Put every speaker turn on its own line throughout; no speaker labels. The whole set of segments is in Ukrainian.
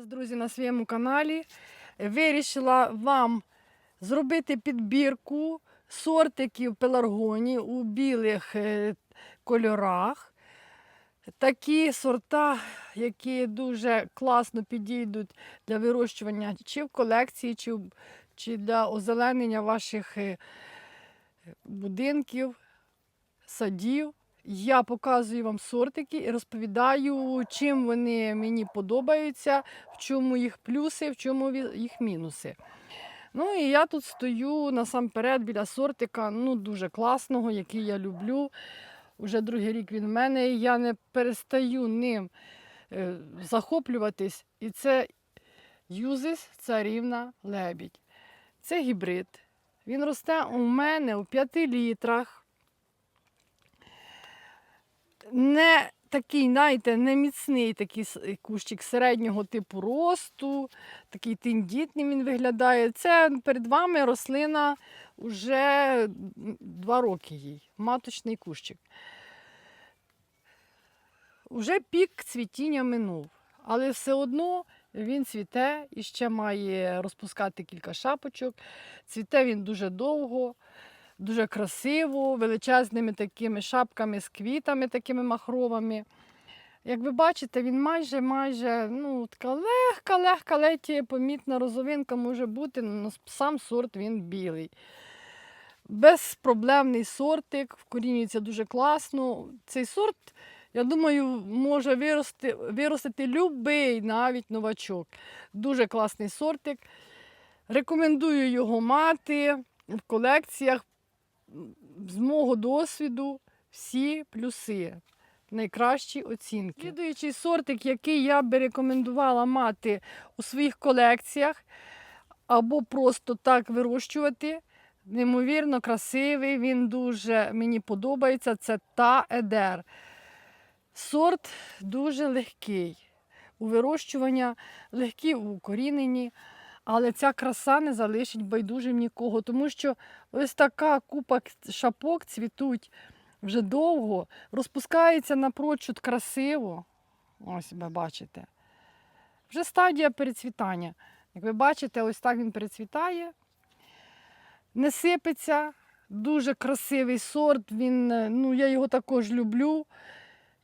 вас, друзі, на своєму каналі. Вирішила вам зробити підбірку сортиків пеларгонії у білих е, кольорах. Такі сорта, які дуже класно підійдуть для вирощування чи в колекції, чи, чи для озеленення ваших е, будинків, садів. Я показую вам сортики і розповідаю, чим вони мені подобаються, в чому їх плюси, в чому їх мінуси. Ну і я тут стою насамперед біля сортика, ну дуже класного, який я люблю. Уже другий рік він в мене, і я не перестаю ним е, захоплюватись. І це Юзис царівна лебідь. Це гібрид. Він росте у мене у 5 літрах не такий, знаєте, не міцний такий кущик середнього типу росту, такий тендітний він виглядає. Це перед вами рослина вже два роки їй, маточний кущик. Уже пік цвітіння минув, але все одно він цвіте і ще має розпускати кілька шапочок. Цвіте він дуже довго дуже красиво, величезними такими шапками з квітами, такими махровими. Як ви бачите, він майже майже ну, така легка, легка, ледь помітна розовинка може бути, але сам сорт він білий. Безпроблемний сортик, вкорінюється дуже класно. Цей сорт, я думаю, може вирости, виростити будь-який навіть новачок. Дуже класний сортик. Рекомендую його мати в колекціях з мого досвіду всі плюси, найкращі оцінки. Слідуючий сортик, який я би рекомендувала мати у своїх колекціях або просто так вирощувати. Неймовірно красивий, він дуже мені подобається. Це та едер. Сорт дуже легкий. У вирощування, легкий у укоріненні. Але ця краса не залишить байдужим нікого, тому що ось така купа шапок цвітуть вже довго, розпускається напрочуд красиво. Ось ви бачите. Вже стадія перецвітання. Як ви бачите, ось так він перецвітає, не сипеться. Дуже красивий сорт. Він, е, ну, я його також люблю.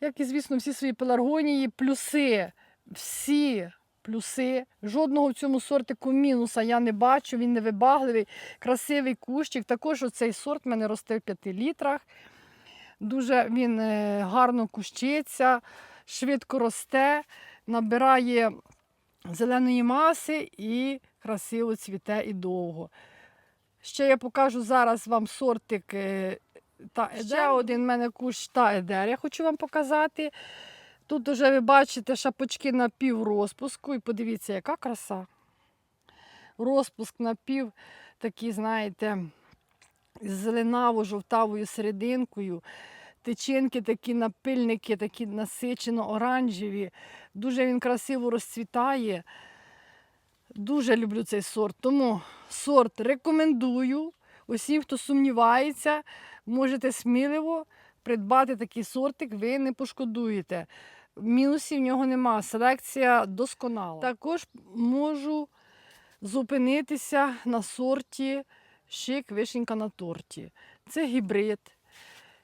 Як і, звісно, всі свої пеларгонії, плюси. Всі плюси. Жодного в цьому сортику мінуса я не бачу, він невибагливий, красивий кущик. Також оцей сорт в мене росте в 5 літрах. Дуже він е, гарно кущиться, швидко росте, набирає зеленої маси і красиво цвіте і довго. Ще я покажу зараз вам сортик е, та едер. Ще один в мене кущ та едер. Я хочу вам показати. Тут вже ви бачите шапочки на пів розпуску. І подивіться, яка краса. Розпуск на пів такий, знаєте, з зеленаво-жовтавою серединкою. Тичинки такі напильники, такі насичено оранжеві. Дуже він красиво розцвітає. Дуже люблю цей сорт. Тому сорт рекомендую. Усім, хто сумнівається, можете сміливо придбати такий сортик, ви не пошкодуєте. Мінусів в нього нема. Селекція досконала. Також можу зупинитися на сорті шик вишенька на торті. Це гібрид.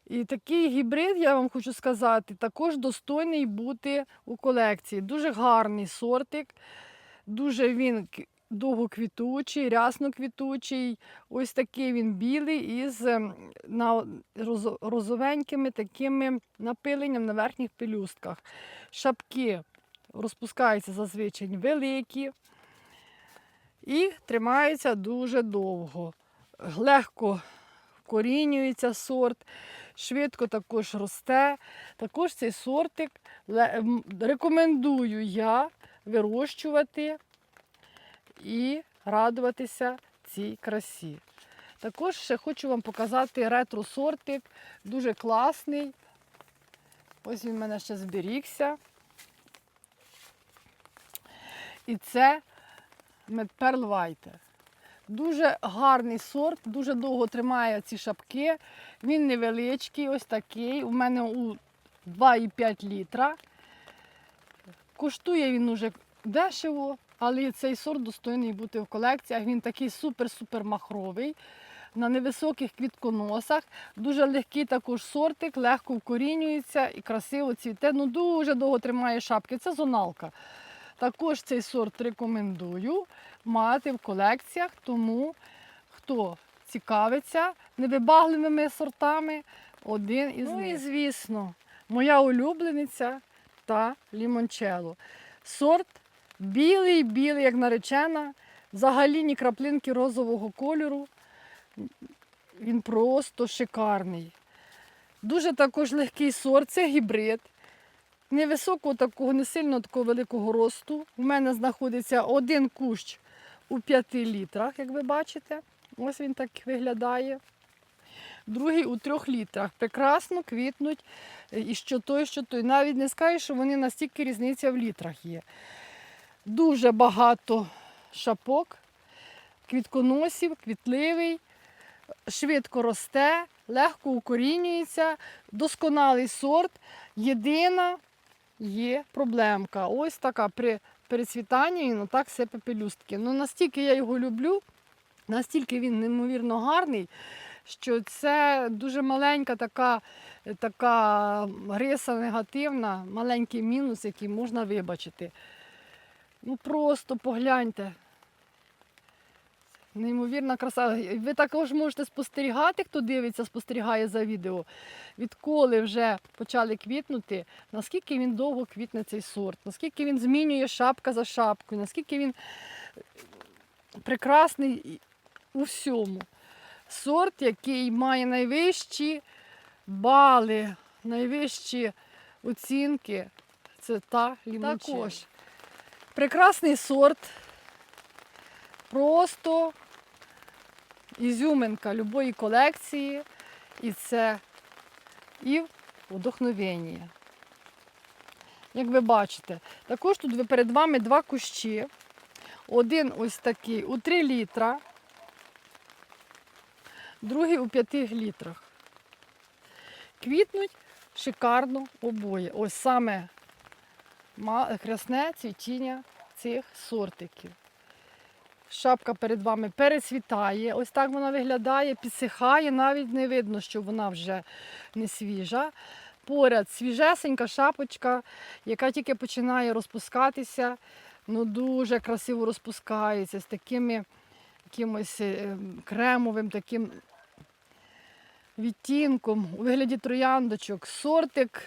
І такий гібрид, я вам хочу сказати, також достойний бути у колекції. Дуже гарний сортик, дуже він довгоквітучий, рясноквітучий. Ось такий він білий із ем, розовенькими такими напиленням на верхніх пелюстках. Шапки розпускаються зазвичай великі і тримаються дуже довго. Легко вкорінюється сорт, швидко також росте. Також цей сортик рекомендую я вирощувати і радуватися цій красі. Також ще хочу вам показати ретро-сортик, дуже класний. Ось він в мене ще зберігся. І це Медперл Вайтер. Дуже гарний сорт, дуже довго тримає ці шапки. Він невеличкий, ось такий. У мене у 2,5 літра. Коштує він уже дешево, але цей сорт достойний бути в колекціях. Він такий супер-супер махровий. На невисоких квітконосах, дуже легкий також сортик, легко вкорінюється і красиво цвіте. Ну дуже довго тримає шапки. Це зоналка. Також цей сорт рекомендую мати в колекціях, тому хто цікавиться невибагливими сортами, один із
Ну
них.
і,
звісно, моя улюблениця та лімончело. Сорт білий-білий, як наречена, взагалі ні краплинки розового кольору. Він просто шикарний. Дуже також легкий сорт, це гібрид. Невисокого такого, не сильно такого великого росту. У мене знаходиться один кущ у 5 літрах, як ви бачите. Ось він так виглядає. Другий у 3 літрах. Прекрасно квітнуть і що той, що той. Навіть не скажеш, що вони настільки різниця в літрах є. Дуже багато шапок, квітконосів, квітливий, швидко росте, легко укорінюється, досконалий сорт. Єдина є проблемка. Ось така при перецвітанні він отак сипе пелюстки. Ну настільки я його люблю, настільки він неймовірно гарний, що це дуже маленька така, така риса негативна, маленький мінус, який можна вибачити. Ну просто погляньте. Неймовірна краса. Ви також можете спостерігати, хто дивиться, спостерігає за відео, відколи вже почали квітнути, наскільки він довго квітне цей сорт, наскільки він змінює шапка за шапкою, наскільки він прекрасний у всьому. Сорт, який має найвищі бали, найвищі оцінки, це та лімончелло. Також прекрасний сорт. Просто ізюминка любої колекції, і це і вдохновення. Як ви бачите, також тут перед вами два кущі. Один ось такий у 3 літра, другий у 5 літрах. Квітнуть шикарно обоє. Ось саме красне цвітіння цих сортиків. Шапка перед вами перецвітає, ось так вона виглядає, підсихає, навіть не видно, що вона вже не свіжа. Поряд свіжесенька шапочка, яка тільки починає розпускатися, ну дуже красиво розпускається з такими якимось е, кремовим таким відтінком у вигляді трояндочок. Сортик.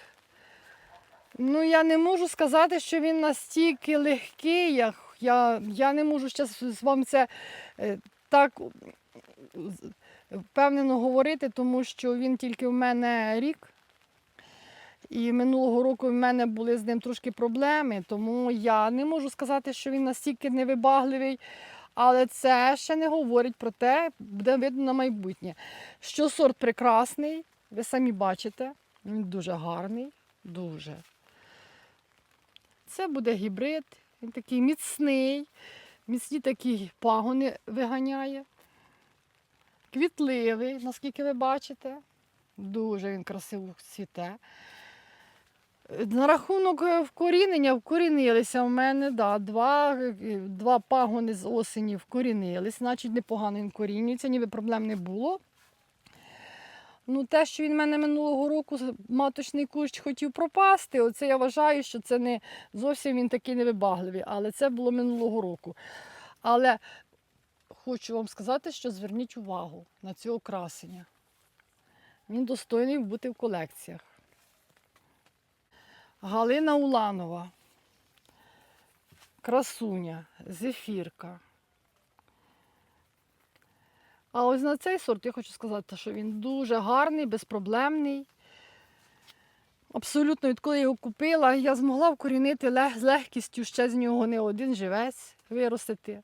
Ну, я не можу сказати, що він настільки легкий. Я, я, я не можу зараз вам це е, так впевнено говорити, тому що він тільки в мене рік. І минулого року в мене були з ним трошки проблеми, тому я не можу сказати, що він настільки невибагливий. Але це ще не говорить про те, буде видно на майбутнє. Що сорт прекрасний, ви самі бачите, він дуже гарний, дуже. Це буде гібрид, він такий міцний, міцні такі пагони виганяє. Квітливий, наскільки ви бачите. Дуже він красиво цвіте. На рахунок е, вкорінення, вкорінилися в мене, да, два, е, два пагони з осені вкорінились, значить непогано він корінюється, ніби проблем не було. Ну, те, що він в мене минулого року маточний кущ хотів пропасти, оце я вважаю, що це не зовсім він такий невибагливий, але це було минулого року. Але хочу вам сказати, що зверніть увагу на цього красення. Він достойний бути в колекціях. Галина Уланова, красуня, зефірка. А ось на цей сорт я хочу сказати, що він дуже гарний, безпроблемний. Абсолютно, відколи я його купила, я змогла вкорінити лег- з легкістю ще з нього не один живець виростити.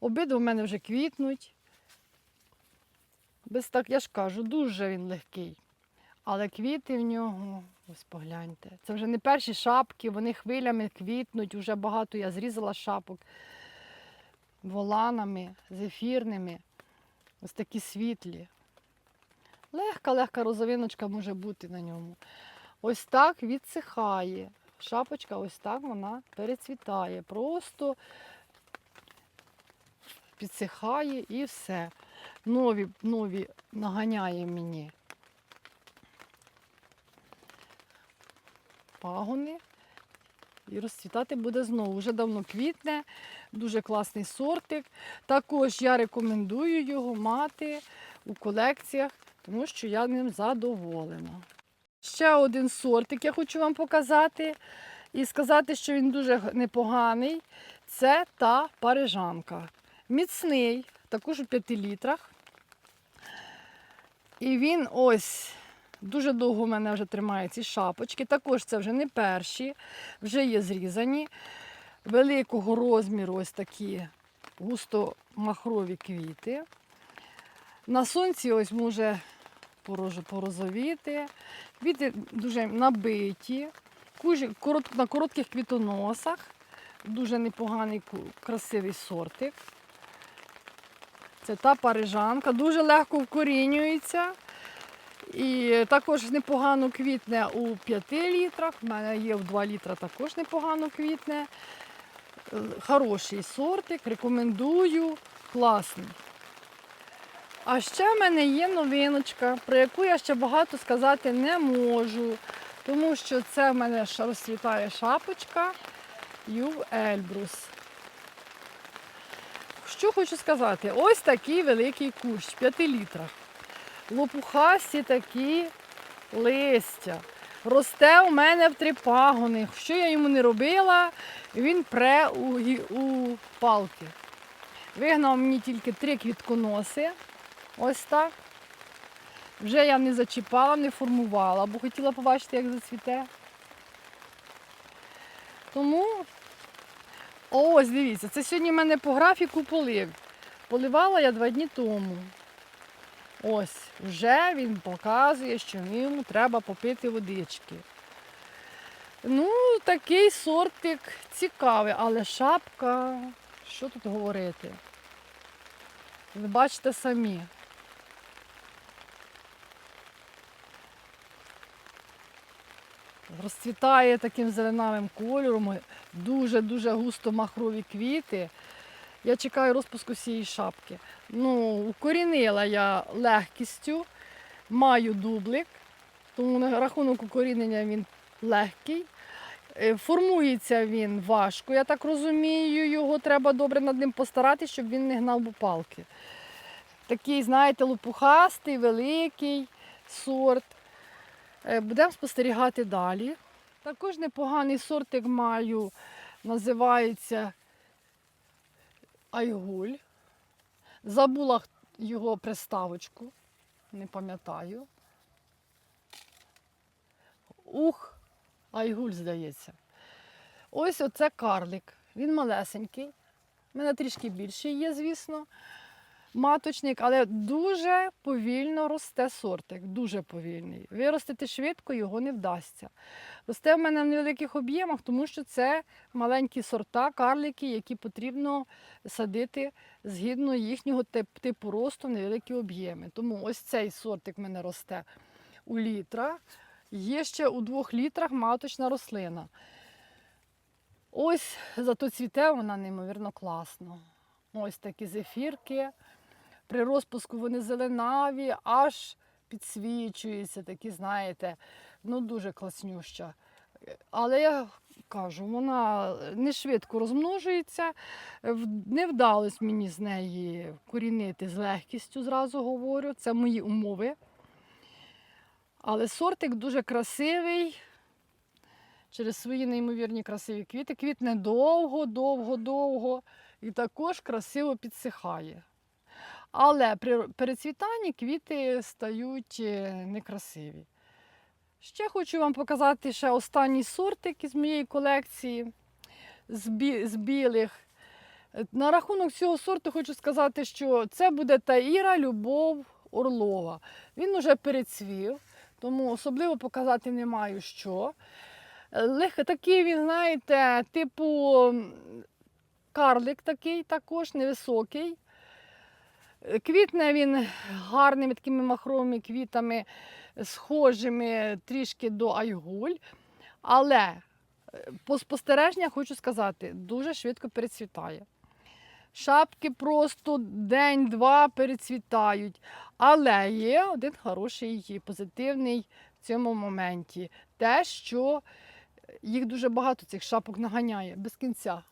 Обидва в мене вже квітнуть. Без так, я ж кажу, дуже він легкий. Але квіти в нього, ось погляньте. Це вже не перші шапки, вони хвилями квітнуть, вже багато я зрізала шапок воланами, зефірними. Ось такі світлі. Легка, легка розовиночка може бути на ньому. Ось так відсихає. шапочка ось так вона перецвітає. Просто підсихає і все. Нові, нові наганяє мені пагони. І розцвітати буде знову. Вже давно квітне, дуже класний сортик. Також я рекомендую його мати у колекціях, тому що я ним задоволена. Ще один сортик я хочу вам показати і сказати, що він дуже непоганий. Це та парижанка. Міцний, також у 5 літрах. І він ось дуже довго в мене вже тримає ці шапочки. Також це вже не перші, вже є зрізані. Великого розміру ось такі густо-махрові квіти. На сонці ось може порозовіти. Квіти дуже набиті, на коротких квітоносах. Дуже непоганий красивий сортик. Це та парижанка, дуже легко вкорінюється. І також непогано квітне у 5 літрах. У мене є в 2 літра також непогано квітне. Хороший сортик, рекомендую, класний. А ще в мене є новиночка, про яку я ще багато сказати не можу, тому що це в мене розцвітає шапочка Юв Ельбрус. Що хочу сказати? Ось такий великий кущ 5 літрах. Лопухасті такі листя. Росте у мене в три пагони. Що я йому не робила, він пре у, у палки. Вигнав мені тільки три квітконоси. Ось так. Вже я не зачіпала, не формувала, бо хотіла побачити, як зацвіте. Тому ось дивіться, це сьогодні в мене по графіку полив. Поливала я два дні тому. Ось, вже він показує, що йому треба попити водички. Ну, такий сортик цікавий, але шапка, що тут говорити? Ви бачите самі. Розцвітає таким зеленавим кольором, дуже-дуже густо махрові квіти. Я чекаю розпуску всієї шапки. Ну, укорінила я легкістю, маю дублик, тому на рахунок укорінення він легкий. Е, Формується він важко, я так розумію, його треба добре над ним постаратися, щоб він не гнав бупалки. Такий, знаєте, лопухастий, великий сорт. Е, Будемо спостерігати далі. Також непоганий сортик маю, називається Айгуль. Забула його приставочку, не пам'ятаю. Ух, Айгуль, здається. Ось оце карлик. Він малесенький. У мене трішки більший є, звісно. Маточник, але дуже повільно росте сортик, дуже повільний. Виростити швидко його не вдасться. Росте в мене в невеликих об'ємах, тому що це маленькі сорта, карлики, які потрібно садити згідно їхнього типу росту невеликі об'єми. Тому ось цей сортик в мене росте у літра. Є ще у двох літрах маточна рослина. Ось зато цвіте вона неймовірно класно. Ось такі зефірки. При розпуску вони зеленаві, аж підсвічуються, такі, знаєте, ну дуже класнюща. Але я кажу, вона не швидко розмножується. Не вдалося мені з неї корінити з легкістю, зразу говорю. Це мої умови. Але сортик дуже красивий. Через свої неймовірні красиві квіти. Квітне довго, довго, довго і також красиво підсихає. Але при перецвітанні квіти стають е, некрасиві. Ще хочу вам показати ще останній сортик із моєї колекції з, бі- з білих. Е, На рахунок цього сорту хочу сказати, що це буде Таїра Любов Орлова. Він уже перецвів, тому особливо показати не маю що. Е, такий він, знаєте, типу карлик такий також, невисокий. Е, Квітне він гарними такими махровими квітами, схожими трішки до айгуль. Але Е, По спостереженнях хочу сказати, дуже швидко перецвітає. Шапки просто день-два перецвітають. Але є один хороший і позитивний в цьому моменті. Те, що їх дуже багато цих шапок наганяє без кінця.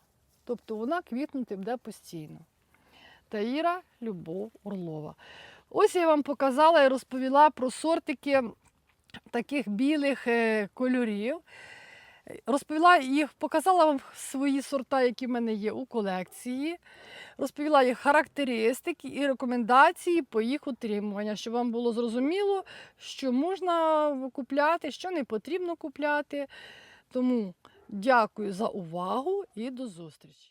Тобто вона квітнути буде постійно. Таїра Любов Орлова. Ось я вам показала і розповіла про сортики таких білих е, кольорів. Розповіла їх, показала вам свої сорта, які в мене є у колекції. Розповіла їх характеристики і рекомендації по їх утримуванню, щоб вам було зрозуміло, що можна купляти, що не потрібно купляти. Тому дякую за увагу і до зустрічі!